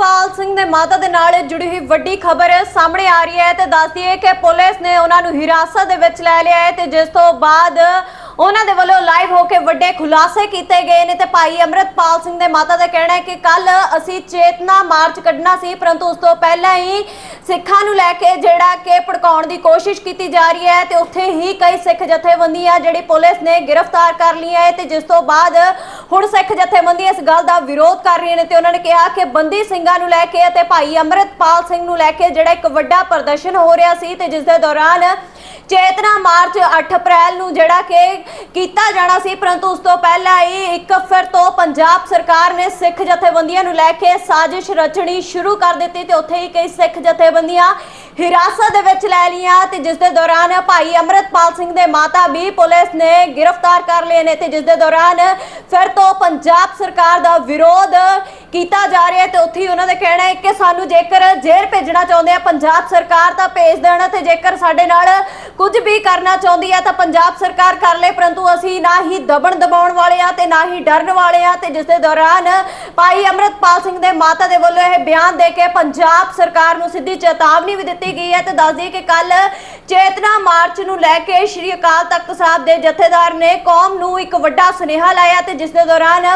ਅਮਰਤਪਾਲ ਸਿੰਘ ਦੇ ਮਾਤਾ ਦੇ ਨਾਲ ਜੁੜੀ ਹੋਈ ਵੱਡੀ ਖਬਰ ਸਾਹਮਣੇ ਆ ਰਹੀ ਹੈ ਤੇ ਦੱਸਦੀ ਹੈ ਕਿ ਪੁਲਿਸ ਨੇ ਉਹਨਾਂ ਨੂੰ ਹਿਰਾਸਤ ਦੇ ਵਿੱਚ ਲੈ ਲਿਆ ਹੈ ਤੇ ਜਿਸ ਤੋਂ ਬਾਅਦ ਉਹਨਾਂ ਦੇ ਵੱਲੋਂ ਲਾਈਵ ਹੋ ਕੇ ਵੱਡੇ ਖੁਲਾਸੇ ਕੀਤੇ ਗਏ ਨੇ ਤੇ ਭਾਈ ਅਮਰਤਪਾਲ ਸਿੰਘ ਦੇ ਮਾਤਾ ਦਾ ਕਹਿਣਾ ਹੈ ਕਿ ਕੱਲ ਅਸੀਂ ਚੇਤਨਾ ਮਾਰਚ ਕੱਢਣਾ ਸੀ, ਪਰੰਤੂ ਉਸ ਤੋਂ ਪਹਿਲਾਂ ਹੀ ਸਿੱਖਾਂ ਨੂੰ ਲੈ ਕੇ ਜਿਹੜਾ ਕਿ ਭੜਕਾਉਣ ਦੀ ਕੋਸ਼ਿਸ਼ ਕੀਤੀ ਜਾ ਰਹੀ ਹੈ ਤੇ ਉੱਥੇ ਹੀ ਕਈ ਸਿੱਖ ਜਥੇਬੰਦੀਆਂ ਜਿਹੜੀ ਪੁਲਿਸ ਨੇ ਗ੍ਰਿਫਤਾਰ ਕਰ ਲਈਆਂ ਹੈ ਤੇ ਜਿਸ ਤੋਂ ਬਾਅਦ ਹੁਣ ਸਿੱਖ ਜਥੇਬੰਦੀਆਂ ਇਸ ਗੱਲ ਦਾ ਵਿਰੋਧ ਕਰ ਰਹੀਆਂ ਨੇ ਤੇ ਉਹਨਾਂ ਨੇ ਕਿਹਾ ਕਿ ਬੰਦੀ ਸਿੰਘਾਂ ਨੂੰ ਲੈ ਕੇ ਅਤੇ ਭਾਈ ਅਮਰਤਪਾਲ ਸਿੰਘ ਨੂੰ ਲੈ ਕੇ ਜਿਹੜਾ ਇੱਕ ਵੱਡਾ ਪ੍ਰਦਰਸ਼ਨ ਹੋ ਰਿਹਾ ਸੀ ਤੇ ਜਿਸ ਦੇ ਦੌਰਾਨ ਚੇਤਨਾ ਮਾਰਚ 8 ਅਪ੍ਰੈਲ ਨੂੰ ਜਿਹੜਾ ਕਿ ਕੀਤਾ ਜਾਣਾ ਸੀ, ਪਰੰਤੂ ਉਸ ਤੋਂ ਪਹਿਲਾਂ ਹੀ ਇੱਕ ਫਿਰ ਤੋਂ ਪੰਜਾਬ ਸਰਕਾਰ ਨੇ ਸਿੱਖ ਜਥੇਬੰਦੀਆਂ ਨੂੰ ਲੈ ਕੇ ਸਾਜ਼ਿਸ਼ ਰਚਣੀ ਸ਼ੁਰੂ ਕਰ ਦਿੱਤੀ ਤੇ ਉੱਥੇ ਹੀ ਕਈ ਸਿੱਖ ਜਥੇਬੰਦੀਆਂ ਹਿਰਾਸਤ ਦੇ ਵਿੱਚ ਲੈ ਲਈਆਂ ਤੇ ਜਿਸ ਦੇ ਦੌਰਾਨ ਭਾਈ ਅਮਰਤਪਾਲ ਸਿੰਘ ਦੇ ਮਾਤਾ ਵੀ ਪੁਲਿਸ ਨੇ ਗ੍ਰਿਫਤਾਰ ਕਰ ਲਏ ਨੇ ਤੇ ਜਿਸ ਦੇ ਦੌਰਾਨ ਫਿਰ ਤੋਂ ਪੰਜਾਬ ਸਰਕਾਰ ਦਾ ਵਿਰੋਧ ਕੀਤਾ ਜਾ ਰਿਹਾ ਹੈ ਤੇ ਉੱਥੇ ਹੀ ਉਹਨਾਂ ਦਾ ਕਹਿਣਾ ਹੈ ਕਿ ਸਾਨੂੰ ਜੇਕਰ ਜੇਲ੍ਹ ਭੇਜਣਾ ਚਾਹੁੰਦੇ ਆ, ਪੰਜਾਬ ਸਰਕਾਰ ਤਾਂ ਭੇਜ ਦੇਣਾ ਤੇ ਜੇਕਰ ਸਾਡੇ ਨਾਲ ਕੁਝ ਵੀ ਕਰਨਾ ਚਾਹੁੰਦੀ ਹੈ ਤਾਂ ਪੰਜਾਬ ਸਰਕਾਰ ਕਰ ਲੇ, ਪਰੰਤੂ ਅਸੀਂ ਨਾ ਹੀ ਦਬਣ ਦਬਾਉਣ ਵਾਲੇ ਆ ਤੇ ਨਾ ਹੀ ਡਰਨ ਵਾਲੇ ਆ ਤੇ ਜਿਸ ਦੇ ਦੌਰਾਨ ਭਾਈ ਅਮਰਤਪਾਲ ਸਿੰਘ ਦੇ ਮਾਤਾ ਦੇ ਵੱਲੋਂ ਇਹ ਬਿਆਨ ਦੇ ਕੇ ਪੰਜਾਬ ਸਰਕਾਰ ਨੂੰ ਸਿੱਧੀ ਚੇਤਾਵਨੀ ਵੀ ਦਿੱਤੀ ਗਈ ਹੈ ਤੇ ਦੱਸ ਦਈਏ ਕਿ ਕੱਲ ਚੇਤਨਾ ਮਾਰਚ ਨੂੰ ਲੈ ਕੇ ਸ਼੍ਰੀ ਅਕਾਲ ਤਖਤ ਸਾਹਿਬ ਦੇ ਜਥੇਦਾਰ ਨੇ ਕੌਮ ਨੂੰ ਇੱਕ ਵੱਡਾ ਸੁਨੇਹਾ ਲਾਇਆ ਤੇ ਜਿਸ ਦੇ ਦੌਰਾਨ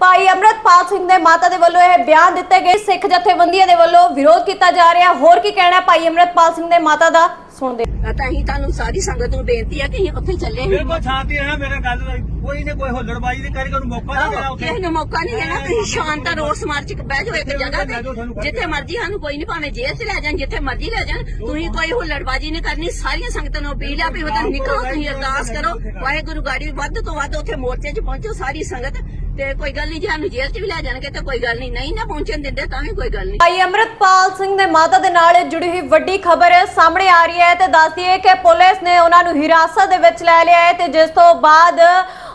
ਭਾਈ ਅਮਰਤਪਾਲ ਸਿੰਘ ਦੇ ਮਾਤਾ ਦੇ ਵੱਲੋਂ ਇਹ ਬਿਆਨ ਦਿੱਤੇ ਗਏ ਸਿੱਖ ਜਥੇਬੰਦੀਆਂ ਦੇ ਵੱਲੋਂ ਵਿਰੋਧ ਕੀਤਾ ਜਾ ਰਿਹਾ। ਹੋਰ ਕੀ ਕਹਿਣਾ ਭਾਈ ਅਮਰਤਪਾਲ ਸਿੰਘ ਦੇ ਮਾਤਾ ਦਾ? ਸੁਣਦੇ ਤਾਂ ਹੀ ਤੁਹਾਨੂੰ ਸਾਰੀ ਸੰਗਤ ਨੂੰ ਬੇਨਤੀ ਹੈ ਕਿ ਅਸੀਂ ਉੱਥੇ ਚੱਲੇ ਹਾਂ। ਬਿਲਕੁਲ ਸ਼ਾਂਤੀ ਰਹਿਣਾ ਮੇਰੇ ਗੱਲ ਦਾ ਕੋਈ ਨੇ ਕੋਈ ਹੁੱਲੜਬਾਜੀ ਨਹੀਂ ਕਰੀ ਨੂੰ ਮੌਕਾ ਨਹੀਂ ਦੇਣਾ ਉੱਥੇ। ਕਿਸੇ ਨੂੰ ਮੌਕਾ ਨਹੀਂ ਦੇਣਾ ਤੁਸੀਂ ਸ਼ਾਂਤ ਰੋਡ ਸਮਾਰਚ ਚ ਬਹਿ ਜਾਓ ਇੱਕ ਜਗ੍ਹਾ ਤੇ ਜਿੱਥੇ ਮਰਜ਼ੀ ਸਾਨੂੰ ਕੋਈ ਨਹੀਂ ਭਾਵੇਂ ਜੇਲ੍ਹ 'ਚ ਲੈ ਜਾਣ ਜਿੱਥੇ ਮਰਜ਼ੀ ਲੈ ਜਾਣ ਤੁਸੀਂ ਕੋਈ ਹੁੱਲੜਬਾਜੀ ਨਹੀਂ ਕਰਨੀ ਸਾਰੀਆਂ ਸੰਗਤਾਂ ਨੂੰ ਅਪੀਲ ਆ ਵੀ ਉਹਦਾ ਨਿਕਲੋ ਤੁਸੀਂ ਅਰਦਾਸ ਕਰੋ ਵਾਹਿਗੁਰੂ ਗਾੜੀ ਵੱਧ ਤੋਂ ਵੱਧ ਉੱਥੇ ਮੋਰਚੇ 'ਚ ਪਹੁੰਚੋ ਸਾਰੀ ਸੰਗਤ ਤੇ ਕੋਈ ਗੱਲ ਨਹੀਂ ਜੇ ਸਾਨੂੰ ਜੇਲ੍ਹ 'ਚ ਵੀ ਲੈ ਜਾਣਗੇ ਤਾਂ ਕੋਈ ਗੱਲ ਨਹੀਂ ਨਹੀਂ ਨਾ ਪਹੁੰਚਣ ਦਿੰਦੇ ਤਾਂ ਵੀ ਕੋਈ ਗੱਲ ਨਹੀਂ। ਭਾਈ ਅਮਰਤਪਾਲ ਸਿੰਘ ਦੇ ਮਾਤਾ ਦੇ ਨਾਲ ਜੁੜੀ ਹੋਈ ਵੱਡੀ ਖਬਰ ਸਾਹਮਣੇ ਆ ਰਹੀ ਹੈ। ਤੇ ਦੱਸਦੀ ਹੈ ਕਿ ਪੁਲਿਸ ਨੇ ਉਹਨਾਂ ਨੂੰ ਹਿਰਾਸਤ ਦੇ ਵਿੱਚ ਲੈ ਲਿਆ ਹੈ ਤੇ ਜਿਸ ਤੋਂ ਬਾਅਦ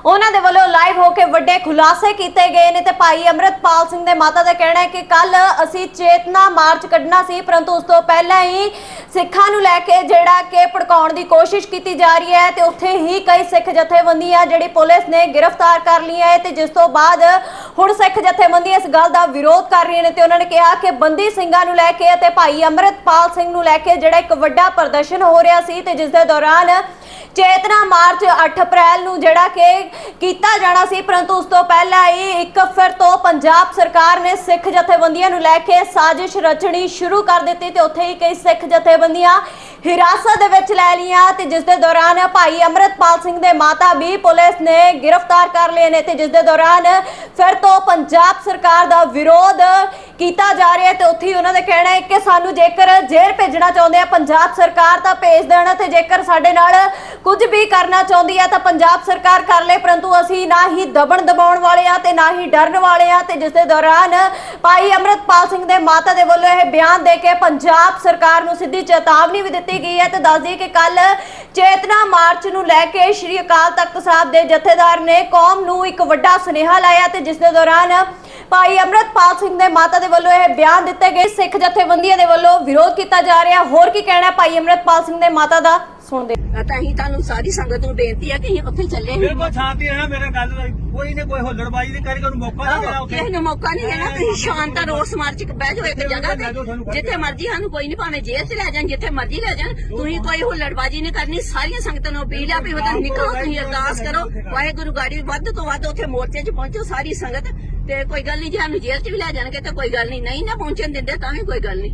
ਉਹਨਾਂ ਦੇ ਵੱਲੋਂ ਲਾਈਵ ਹੋ ਕੇ ਵੱਡੇ ਖੁਲਾਸੇ ਕੀਤੇ ਗਏ ਨੇ ਤੇ ਭਾਈ ਅਮਰਤਪਾਲ ਸਿੰਘ ਦੇ ਮਾਤਾ ਦਾ ਕਹਿਣਾ ਹੈ ਕਿ ਕੱਲ ਅਸੀਂ ਚੇਤਨਾ ਮਾਰਚ ਕੱਢਣਾ ਸੀ, ਪਰੰਤੂ ਉਸ ਤੋਂ ਪਹਿਲਾਂ ਹੀ ਸਿੱਖਾਂ ਨੂੰ ਲੈ ਕੇ ਜਿਹੜਾ ਕਿ ਭੜਕਾਉਣ ਦੀ ਕੋਸ਼ਿਸ਼ ਕੀਤੀ ਜਾ ਰਹੀ ਹੈ ਤੇ ਉੱਥੇ ਹੀ ਕਈ ਸਿੱਖ ਜਥੇਬੰਦੀਆਂ ਜਿਹੜੀ ਪੁਲਿਸ ਨੇ ਗ੍ਰਿਫਤਾਰ ਕਰ ਲਈ ਹੈ ਤੇ ਜਿਸ ਤੋਂ ਬਾਅਦ ਹੁਣ ਸਿੱਖ ਜਥੇਬੰਦੀਆਂ ਇਸ ਗੱਲ ਦਾ ਵਿਰੋਧ ਕਰ ਰਹੀਆਂ ਨੇ ਤੇ ਉਹਨਾਂ ਨੇ ਕਿਹਾ ਕਿ ਬੰਦੀ ਸਿੰਘਾਂ ਨੂੰ ਲੈ ਕੇ ਅਤੇ ਭਾਈ ਅਮਰਤਪਾਲ ਸਿੰਘ ਨੂੰ ਲੈ ਕੇ ਜਿਹੜਾ ਇੱਕ ਵੱਡਾ ਪ੍ਰਦਰਸ਼ਨ ਹੋ ਰਿਹਾ ਸੀ ਤੇ ਜਿਸ ਦੇ ਦੌਰਾਨ ਚੇਤਨਾ ਮਾਰਚ 8 ਅਪ੍ਰੈਲ ਨੂੰ ਜਿਹੜਾ ਕਿ ਕੀਤਾ ਜਾਣਾ ਸੀ, ਪਰੰਤੂ ਉਸ ਤੋਂ ਪਹਿਲਾਂ ਹੀ ਇੱਕ ਫਿਰ ਤੋਂ ਪੰਜਾਬ ਸਰਕਾਰ ਨੇ ਸਿੱਖ ਜਥੇਬੰਦੀਆਂ ਨੂੰ ਲੈ ਕੇ ਸਾਜ਼ਿਸ਼ ਰਚਣੀ ਸ਼ੁਰੂ ਕਰ ਦਿੱਤੀ ਤੇ ਉੱਥੇ ਹੀ ਕਈ ਸਿੱਖ ਜਥੇਬੰਦੀਆਂ ਹਿਰਾਸਤ ਦੇ ਵਿੱਚ ਲੈ ਲਈਆਂ ਤੇ ਜਿਸ ਦੇ ਦੌਰਾਨ ਭਾਈ ਅਮਰਤਪਾਲ ਸਿੰਘ ਦੇ ਮਾਤਾ ਵੀ ਪੁਲਿਸ ਨੇ ਗ੍ਰਿਫਤਾਰ ਕਰ ਲਏ ਨੇ ਤੇ ਜਿਸ ਦੇ ਦੌਰਾਨ ਫਿਰ ਤੋਂ ਪੰਜਾਬ ਸਰਕਾਰ ਦਾ ਵਿਰੋਧ ਕੀਤਾ ਜਾ ਰਿਹਾ ਤੇ ਉੱਥੇ ਹੀ ਉਹਨਾਂ ਦਾ ਕਹਿਣਾ ਹੈ ਕਿ ਸਾਨੂੰ ਜੇਕਰ ਜੇਲ੍ਹ ਭੇਜਣਾ ਚਾਹੁੰਦੇ ਆ, ਪੰਜਾਬ ਸਰਕਾਰ ਤਾਂ ਭੇਜ ਦੇਣਾ ਤੇ ਜੇਕਰ ਸਾਡੇ ਨਾਲ ਕੁਝ ਵੀ ਕਰਨਾ ਚਾਹੁੰਦੀ ਹੈ ਤਾਂ ਪੰਜਾਬ ਸਰਕਾਰ ਕਰ ਲੇ, ਪਰੰਤੂ ਅਸੀਂ ਨਾ ਹੀ ਦਬਣ ਦਬਾਉਣ ਵਾਲੇ ਆ ਤੇ ਨਾ ਹੀ ਡਰਨ ਵਾਲੇ ਆ ਤੇ ਜਿਸ ਦੇ ਦੌਰਾਨ ਭਾਈ ਅਮਰਤਪਾਲ ਸਿੰਘ ਦੇ ਮਾਤਾ ਦੇ ਵੱਲੋਂ ਇਹ ਬਿਆਨ ਦੇ ਕੇ ਪੰਜਾਬ ਸਰਕਾਰ ਨੂੰ ਸਿੱਧੀ ਚੇਤਾਵਨੀ ਵੀ ਦਿੱਤੀ ਗਈ ਹੈ ਤੇ ਦੱਸ ਦਈਏ ਕਿ ਕੱਲ ਚੇਤਨਾ ਮਾਰਚ ਨੂੰ ਲੈ ਕੇ ਸ਼੍ਰੀ ਅਕਾਲ ਤਖਤ ਸਾਹਿਬ ਦੇ ਜਥੇਦਾਰ ਨੇ ਕੌਮ ਨੂੰ ਇੱਕ ਵੱਡਾ ਸੁਨੇਹਾ ਲਾਇਆ ਤੇ ਜਿਸ ਦੇ ਦੌਰਾਨ ਭਾਈ ਅਮਰਤਪਾਲ ਸਿੰਘ ਦੇ ਮਾਤਾ ਦੇ ਵੱਲੋਂ ਇਹ ਬਿਆਨ ਦਿੱਤੇ ਗਏ। ਸਿੱਖ ਜਥੇਬੰਦੀਆਂ ਦੇ ਵੱਲੋਂ ਵਿਰੋਧ ਕੀਤਾ ਜਾ ਰਿਹਾ। ਹੋਰ ਕੀ ਕਹਿਣਾ ਭਾਈ ਅਮਰਤਪਾਲ ਸਿੰਘ ਦੇ ਮਾਤਾ ਦਾ? ਸੁਣਦੇ ਤਾਂ ਹੀ ਤੁਹਾਨੂੰ ਸਾਰੀ ਸੰਗਤ ਨੂੰ ਬੇਨਤੀ ਹੈ ਕਿ ਅਸੀਂ ਉੱਥੇ ਚੱਲੇ ਹਾਂ। ਬਿਲਕੁਲ ਸ਼ਾਂਤੀ ਰਹਿਣਾ ਮੇਰੇ ਗੱਲ ਦਾ ਕੋਈ ਨੇ ਕੋਈ ਹੁੱਲੜਬਾਜੀ ਨਹੀਂ ਕਰੀ ਨੂੰ ਮੌਕਾ ਨਹੀਂ ਦੇਣਾ ਉੱਥੇ। ਕਿਸੇ ਨੂੰ ਮੌਕਾ ਨਹੀਂ ਦੇਣਾ ਤੁਸੀਂ ਸ਼ਾਂਤ ਰੋਡ ਸਮਾਰਚ ਚ ਬਹਿ ਜਾਓ ਇੱਕ ਜਗ੍ਹਾ ਤੇ। ਜਿੱਥੇ ਮਰਜ਼ੀ ਸਾਨੂੰ ਕੋਈ ਨਹੀਂ ਭਾਵੇਂ ਜੇਲ੍ਹ 'ਚ ਲੈ ਜਾਣ ਜਿੱਥੇ ਮਰਜ਼ੀ ਲੈ ਜਾਣ। ਤੁਸੀਂ ਕੋਈ ਹੁੱਲੜਬਾਜੀ ਨਹੀਂ ਕਰਨੀ ਸਾਰੀਆਂ ਸੰਗਤਾਂ ਨੂੰ ਅਪੀਲ ਆ ਵੀ ਉਹਦਾ ਨਿਕਲੋ ਤੁਸੀਂ ਅਰਦਾਸ ਕਰੋ। ਵਾਹਿਗੁਰੂ ਗਾੜੀ ਵੱਧ ਤੋਂ ਵੱਧ ਉੱਥੇ ਮੋਰਚੇ 'ਚ ਪਹੁੰਚੋ ਸਾਰੀ ਸੰਗਤ ਤੇ ਕੋਈ ਗੱਲ ਨਹੀਂ ਜੇ ਸਾਨੂੰ ਜੇਲ੍ਹ 'ਚ ਵੀ ਲੈ ਜਾਣਗੇ ਤਾਂ ਕੋਈ ਗੱਲ ਨਹੀਂ ਨਹੀਂ ਨਾ ਪਹੁੰਚਣ ਦਿੰਦੇ ਤਾਂ ਵੀ ਕੋਈ ਗੱਲ ਨਹੀਂ